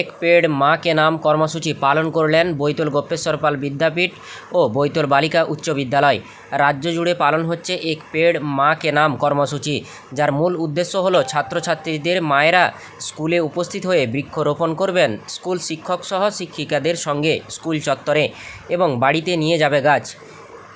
এক পেড় মা কে নাম কর্মসূচি পালন করলেন বৈতল গোপেশ্বর পাল বিদ্যাপীঠ ও বৈতল বালিকা উচ্চ বিদ্যালয়। রাজ্য জুড়ে পালন হচ্ছে এক পেড় মা কে নাম কর্মসূচি, যার মূল উদ্দেশ্য হলো ছাত্রছাত্রীদের মায়েরা স্কুলে উপস্থিত হয়ে বৃক্ষরোপণ করবেন। স্কুল শিক্ষক সহ শিক্ষিকাদের সঙ্গে স্কুল চত্বরে এবং বাড়িতে নিয়ে যাবে গাছ।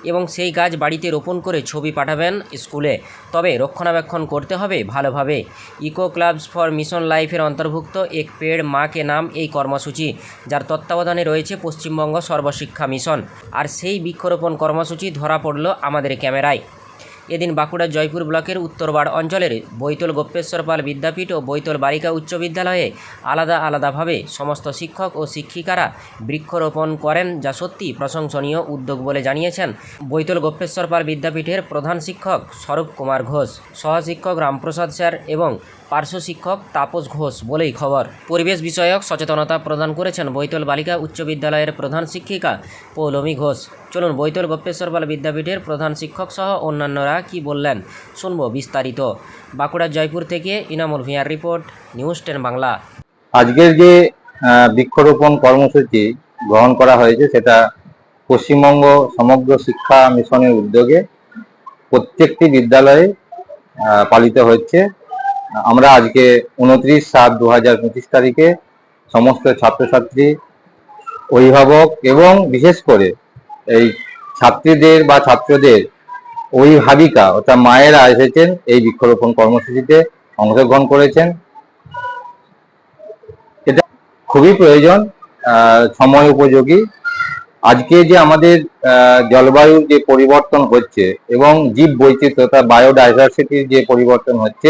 এবং সেই গাছ বাড়িতে রোপণ করে ছবি পাঠাবেন স্কুলে। তবে রক্ষণাবেক্ষণ করতে হবে ভালোভাবে। ইকো ক্লাবস ফর মিশন লাইফের অন্তর্ভুক্ত এক পেড় মাকে নাম এই কর্মসূচি, যার তত্ত্বাবধানে রয়েছে পশ্চিমবঙ্গ সর্বশিক্ষা মিশন। আর সেই বৃক্ষরোপণ কর্মসূচি ধরা পড়ল আমাদের ক্যামেরায়। এদিন বাঁকুড়ার জয়পুর ব্লকের উত্তরবাড় অঞ্চলের বৈতল গোপ্যেশ্বর পাল বিদ্যাপীঠ ও বৈতল বালিকা উচ্চ বিদ্যালয়ে আলাদা আলাদাভাবে সমস্ত শিক্ষক ও শিক্ষিকারা বৃক্ষরোপণ করেন, যা সত্যি প্রশংসনীয় উদ্যোগ বলে জানিয়েছেন বৈতল গোপ্যেশ্বর পাল বিদ্যাপীঠের প্রধান শিক্ষক স্বরূপ কুমার ঘোষ। সহশিক্ষক রামপ্রসাদ স্যার এবং পার্শ্ব শিক্ষক তাপস ঘোষ বলেই খবর। পরিবেশ বিষয়ক সচেতনতা প্রদান করেছেন বৈতল বালিকা উচ্চ বিদ্যালয়ের প্রধান শিক্ষিকা পৌলমী ঘোষ। চলুন বৈতল গোপ্যেশ্বর পাল বিদ্যাপীঠের প্রধান শিক্ষক সহ অন্যান্যরা কি বললেন শুনব বিস্তারিত। বাঁকুড়ার জয়পুর থেকে Inamul Bhiyar report, news ten Bangla. আজকের যে বৃক্ষরোপণ কর্মসূচি গ্রহণ করা হয়েছে সেটা পশ্চিমবঙ্গ সমগ্র শিক্ষা মিশনের উদ্যোগে প্রত্যেকটি বিদ্যালয়ে পালিত হচ্ছে। আমরা আজকে উনত্রিশ সাত দু হাজার পঁচিশ তারিখে সমস্ত ছাত্রছাত্রী, অভিভাবক এবং বিশেষ করে এই ছাত্রীদের বা ছাত্রদের অভিভাবিকা অর্থাৎ মায়েরা এসেছেন এই বৃক্ষরোপণ কর্মসূচিতে অংশগ্রহণ করেছেন। এটা খুবই প্রয়োজন সময় উপযোগী। আজকে যে আমাদের জলবায়ুর যে পরিবর্তন হচ্ছে এবং জীব বৈচিত্র্যতা বায়োডাইভার্সিটির যে পরিবর্তন হচ্ছে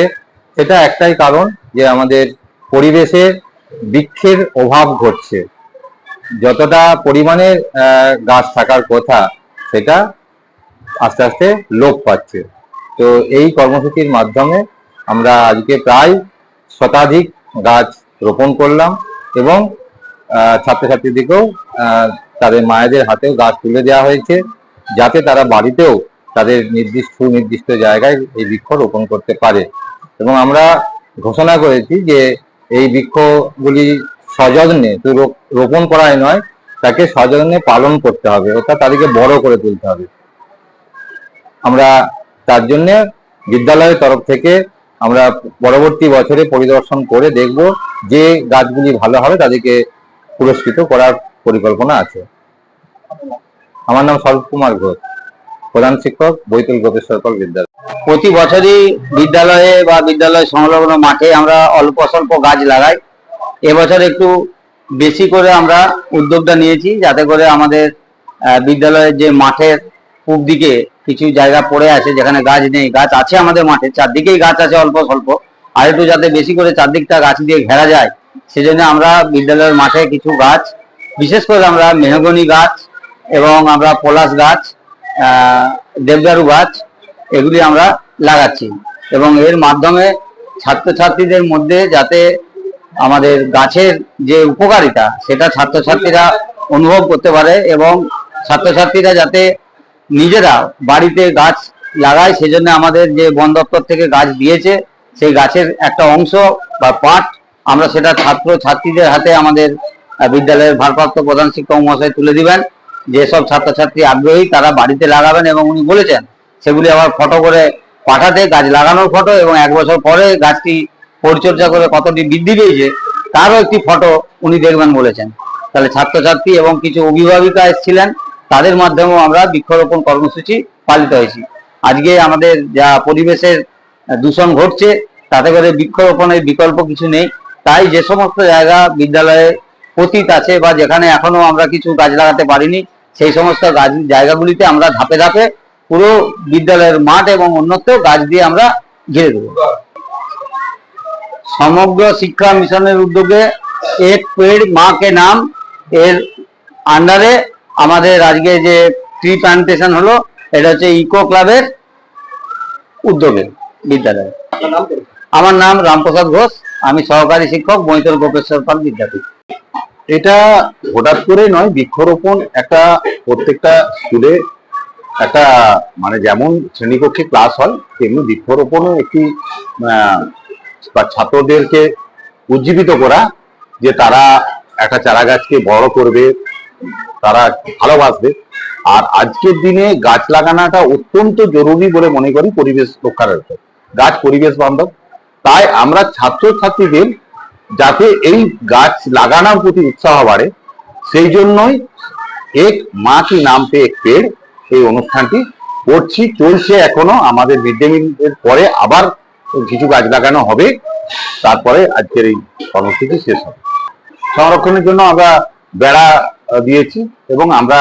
সেটা একটাই কারণ যে আমাদের পরিবেশে বৃক্ষের অভাব ঘটছে। যতটা পরিমাণে গাছ থাকার কথা, সেটা আস্তে আস্তে লোপ পাচ্ছে। তো এই কর্মসূচির মাধ্যমে আমরা আজকে প্রায় শতাধিক গাছ রোপণ করলাম এবং ছাত্রছাত্রীদেরকেও তাদের মায়েদের হাতেও গাছ তুলে দেওয়া হয়েছে যাতে তারা বাড়িতেও তাদের নির্দিষ্ট সুনির্দিষ্ট জায়গায় এই বৃক্ষ রোপণ করতে পারে। এবং আমরা ঘোষণা করেছি যে এই বৃক্ষগুলি সযত্নে রোপণ করাই নয়, তাকে সযত্নে পালন করতে হবে, অর্থাৎ তাদেরকে বড় করে তুলতে হবে। আমরা তার জন্য বিদ্যালয়ের তরফ থেকে আমরা পরবর্তী বছরে পরিদর্শন করে দেখব যে গাছগুলি ভালো হবে, তাদেরকে পুরস্কৃত করার পরিকল্পনা আছে। আমার নাম স্বরূপ কুমার ঘোষ, প্রধান শিক্ষক বৈতল গোপেশ্বর বিদ্যালয়। প্রতি বছরই বিদ্যালয়ে বা বিদ্যালয় সংলগ্ন মাঠে আমরা অল্প স্বল্প গাছ লাগাই। এবছর একটু বেশি করে আমরা উদ্যোগটা নিয়েছি, যাতে করে আমাদের বিদ্যালয়ের যে মাঠের পূব দিকে কিছু জায়গা পড়ে আছে, যেখানে গাছ নেই, গাছ আছে আমাদের মাঠে, চারদিকেই গাছ আছে অল্প স্বল্প আর একটু যাতে বেশি করে চারদিকটা গাছ দিয়ে ঘেরা যায়, সেজন্য আমরা বিদ্যালয়ের মাঠে কিছু গাছ, বিশেষ করে আমরা মেহগনি গাছ এবং আমরা পলাশ গাছ দেবদারু গাছ এগুলি আমরা লাগাচ্ছি। এবং এর মাধ্যমে ছাত্রছাত্রীদের মধ্যে যাতে আমাদের গাছের যে উপকারিতা, সেটা ছাত্রছাত্রীরা অনুভব করতে পারে এবং ছাত্রছাত্রীরা যাতে নিজেরা বাড়িতে গাছ লাগায়, সেজন্য আমাদের যে বন দপ্তর থেকে গাছ দিয়েছে, সেই গাছের একটা অংশ বা পাঠ আমরা সেটা ছাত্র ছাত্রীদের হাতে আমাদের বিদ্যালয়ের ভারপ্রাপ্ত প্রধান শিক্ষক মহাশয় তুলে দিবেন। যেসব ছাত্রছাত্রী আগ্রহী তারা বাড়িতে লাগাবেন এবং উনি বলেছেন সেগুলি আবার ফটো করে পাঠাতে, গাছ লাগানোর ফটো এবং এক বছর পরে গাছটি পরিচর্যা করে কতটি বৃদ্ধি পেয়েছে, তারও একটি ফটো উনি দেখবেন বলেছেন। তাহলে ছাত্রছাত্রী এবং কিছু অভিভাবিকা এসেছিলেন, তাদের মাধ্যমেও আমরা বৃক্ষরোপণ কর্মসূচি পালিত হয়েছি। আজকে আমাদের যা পরিবেশের দূষণ ঘটছে, তাতে করে বৃক্ষরোপণের বিকল্প কিছু নেই। তাই যে সমস্ত জায়গা বিদ্যালয়ে পতিত আছে বা যেখানে এখনও আমরা কিছু গাছ লাগাতে পারিনি, সেই সমস্ত গাছ জায়গাগুলিতে আমরা ধাপে ধাপে পুরো বিদ্যালয়ের মাঠ এবং অন্যত্র গাছ দিয়ে আমরা ঘিরে দেবো। সমগ্র শিক্ষা মিশনের উদ্যোগে এক পেড় মা কে নাম, এর আন্ডারে আমাদের আজকে যে ট্রি প্লান্টেশন হলো, এটা হচ্ছে ইকো ক্লাবের উদ্যোগে বিদ্যালয়ে। আমার নাম রামপ্রসাদ ঘোষ, আমি সহকারী শিক্ষক বৈতল গোপেশ্বর পাল বিদ্যাপীঠ। এটা হঠাৎ করে নয়, বৃক্ষরোপণ একটা প্রত্যেকটা স্কুলে একটা মানে যেমন শ্রেণীকক্ষে ক্লাস হয়, তেমনি বৃক্ষরোপণও একটি ছাত্রদেরকে উজ্জীবিত করা, যে তারা একটা চারা গাছকে বড় করবে, তারা ভালোবাসবে আর আজকের দিনে গাছ লাগানোটা অত্যন্ত জরুরি বলে মনে করি পরিবেশ রক্ষার। গাছ পরিবেশ বান্ধব তাই আমরা ছাত্রছাত্রীদের যাতে এই গাছ লাগানোর প্রতি উৎসাহ বাড়ে, সেই জন্যই এক মা কি নাম পে এক পেড় এই অনুষ্ঠানটি করছি চলছে এখনও। আমাদের মিড ডে মিলের পরে আবার কিছু গাছ লাগানো হবে। তারপরে আজকের এই কর্মসূচি শেষ হবে। সংরক্ষণের জন্য আমরা বেড়া দিয়েছি এবং আমরা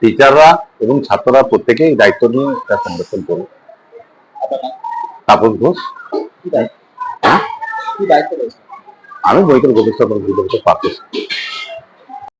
টিচাররা এবং ছাত্ররা প্রত্যেকেই দায়িত্ব নিয়ে এটা সংরক্ষণ করব। তাপস ঘোষ। হ্যাঁ? আমি বৈতল গোপেশ্বর পার্থ